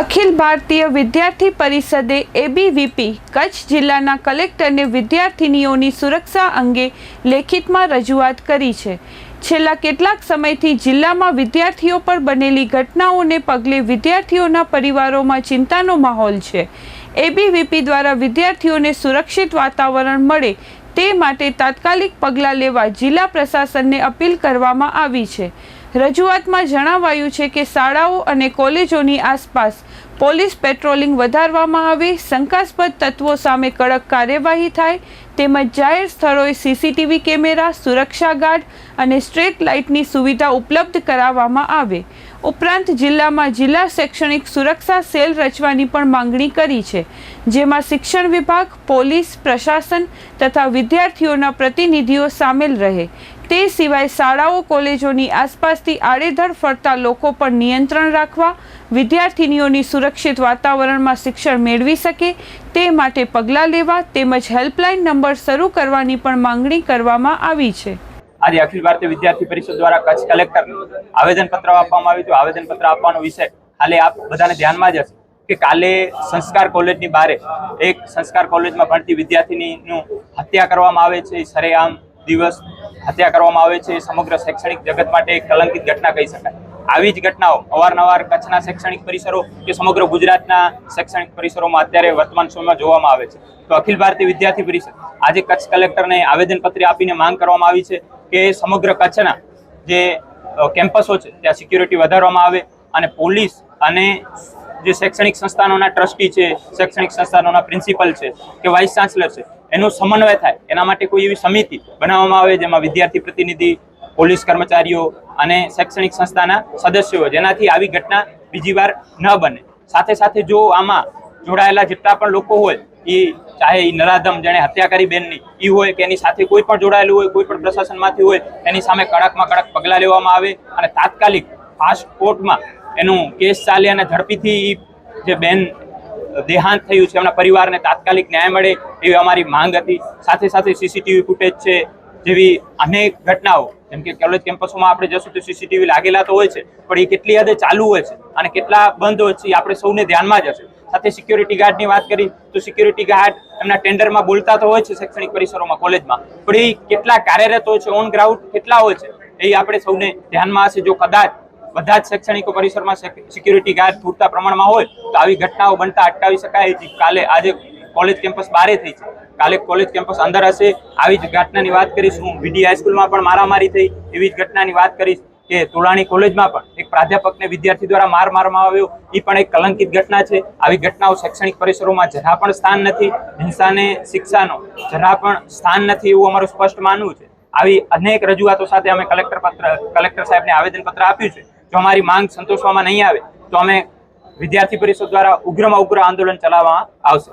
અખિલ ભારતીય વિદ્યાર્થી પરિષદે એબીવીપી કચ્છ જિલ્લાના કલેક્ટરને વિદ્યાર્થિનીઓની સુરક્ષા અંગે લેખિતમાં રજૂઆત કરી છે. છેલ્લા કેટલાક સમયથી જિલ્લામાં વિદ્યાર્થીઓ પર બનેલી ઘટનાઓને પગલે વિદ્યાર્થીઓના પરિવારોમાં ચિંતાનો માહોલ છે. એબીવીપી દ્વારા વિદ્યાર્થીઓને સુરક્ષિત વાતાવરણ મળે તે માટે તાત્કાલિક પગલાં લેવા જિલ્લા પ્રશાસનને અપીલ કરવામાં આવી છે. રજૂઆતમાં જણાવાયું છે કે શાળાઓ અને કોલેજોની આસપાસ પોલીસ પેટ્રોલિંગ વધારવામાં આવે, શંકાસ્પદ તત્વો સામે કડક કાર્યવાહી થાય, તેમજ જાહેર સ્થળોએ સીસીટીવી કેમેરા, સુરક્ષા ગાર્ડ અને સ્ટ્રીટ લાઇટની સુવિધા ઉપલબ્ધ કરાવવામાં આવે. ઉપરાંત જિલ્લામાં જિલ્લા શૈક્ષણિક સુરક્ષા સેલ રચવાની પણ માંગણી કરી છે, જેમાં શિક્ષણ વિભાગ, પોલીસ, પ્રશાસન તથા વિદ્યાર્થીઓના પ્રતિનિધિઓ સામેલ રહે. તે સિવાય શાળાઓ, કોલેજોની આસપાસથી આડેધડ ફરતા લોકો પર નિયંત્રણ રાખવા, વિદ્યાર્થિનીઓની સુરક્ષિત વાતાવરણમાં શિક્ષણ મેળવી શકે, તે માટે પગલાં લેવા તેમજ હેલ્પલાઇન નંબર શરૂ કરવાની પણ માંગણી કરવામાં આવી છે. આજે અખિલ ભારતીય વિદ્યાર્થી પરિષદ દ્વારા કચ્છ કલેક્ટર આવેદનપત્ર આપવામાં આવ્યું હતું. આવેદનપત્ર આપવાનો વિષય હાલે આપ બધાને ધ્યાનમાં જ હશે કે કાલે સંસ્કાર કોલેજની બારે એક સંસ્કાર કોલેજમાં ભણતી વિદ્યાર્થીનીનું હત્યા કરવામાં આવે છે. સરેઆમ દિવસ હત્યા કરવામાં આવે છે. સમગ્ર શૈક્ષણિક જગત માટે કલંકિત ઘટના કહી શકાય. આવી જ ઘટનાઓ અવારનવાર કચ્છના શૈક્ષણિક પરિસરો કે સમગ્ર ગુજરાતના શૈક્ષણિક પરિસરોમાં અત્યારે વર્તમાન સમયમાં જોવામાં આવે છે. તો અખિલ ભારતીય વિદ્યાર્થી પરિષદ આજે કચ્છ કલેક્ટરને આવેદનપત્ર આપીને માંગ કરવામાં આવી છે કે સમગ્ર કચ્છના જે કેમ્પસો છે, ત્યાં સિક્યુરિટી વધારવામાં આવે અને પોલીસ અને જે શૈક્ષણિક સંસ્થાનોના ટ્રસ્ટી છે, શૈક્ષણિક સંસ્થાનોના પ્રિન્સિપલ છે કે વાઇસ ચાન્સલર છે, એનો સમન્વય થાય. એના માટે કોઈ એવી સમિતિ બનાવવામાં આવે જેમાં વિદ્યાર્થી પ્રતિનિધિ, પોલીસ કર્મચારીઓ અને શૈક્ષણિક સંસ્થાના સદસ્યો જેનાથી આવી ઘટના બીજી વાર ન બને. સાથે સાથે જો આમાં જોડાયેલા જેટલા પણ લોકો હોય એ ચાહે એ નરાધમ જેણે હત્યા કરી બેનની એ હોય કે એની સાથે કોઈ પણ જોડાયેલું હોય, કોઈ પણ પ્રશાસનમાંથી હોય, એની સામે કડકમાં કડક પગલાં લેવામાં આવે અને તાત્કાલિક ફાસ્ટ કોર્ટમાં એનું કેસ ચાલે અને ઝડપીથી જે બેન દેહાંત થયું છે, એમના પરિવારને તાત્કાલિક ન્યાય મળે એવી અમારી માંગ હતી. સાથે સાથે સીસીટીવી ફૂટેજ છે, જેવી અનેક ઘટનાઓ, જેમ કે કોલેજ કેમ્પસોમાં આપણે જશું તો સીસીટીવી લાગેલા તો હોય છે, પણ એ કેટલી હદે ચાલુ હોય છે અને કેટલા બંધ હોય છે, એ આપણે સૌને ધ્યાનમાં જ હશે. સાથે સિક્યોરિટી ગાર્ડની વાત કરી, તો સિક્યોરિટી ગાર્ડ એમના ટેન્ડરમાં બોલતા તો હોય છે શૈક્ષણિક પરિસરોમાં કોલેજમાં પણ એ કેટલા કાર્યરત હોય છે ઓન ગ્રાઉન્ડ કેટલા હોય છે, એ આપણે સૌને ધ્યાનમાં હશે. જો કદાચ બધા જ શૈક્ષણિક પરિસરમાં સિક્યુરિટી ગાર્ડ પૂરતા પ્રમાણમાં હોય તો આવી ઘટનાઓ બનતા અટકાવી શકાય છે. કાલે આજે કોલેજ કેમ્પસ બારે થઈ છે. કાલે કોલેજ કેમ્પસ અંદર હશે. આવી જ ઘટનાની વાત કરીશ. હું વીડી હાઈસ્કૂલમાં પણ મારામારી થઈ. એવી જ ઘટનાની વાત કરીશ કે તોલાણી કોલેજમાં પણ એક પ્રાધ્યાપકને વિદ્યાર્થી દ્વારા માર મારવામાં આવ્યો. એ પણ એક કલંકિત ઘટના છે. આવી ઘટનાઓ શૈક્ષણિક પરિસરોમાં જરા પણ સ્થાન નથી. હિંસાને, શિક્ષાનો જરા પણ સ્થાન નથી એવું અમારું સ્પષ્ટ માનવું છે. આવી અનેક રજૂઆતો સાથે અમે કલેક્ટર પત્ર કલેક્ટર સાહેબને આવેદનપત્ર આપ્યું છે. જો અમારી માંગ સંતોષવામાં નહીં આવે, તો અમે વિદ્યાર્થી પરિષદ દ્વારા ઉગ્રમાં ઉગ્ર આંદોલન ચલાવવામાં આવશે.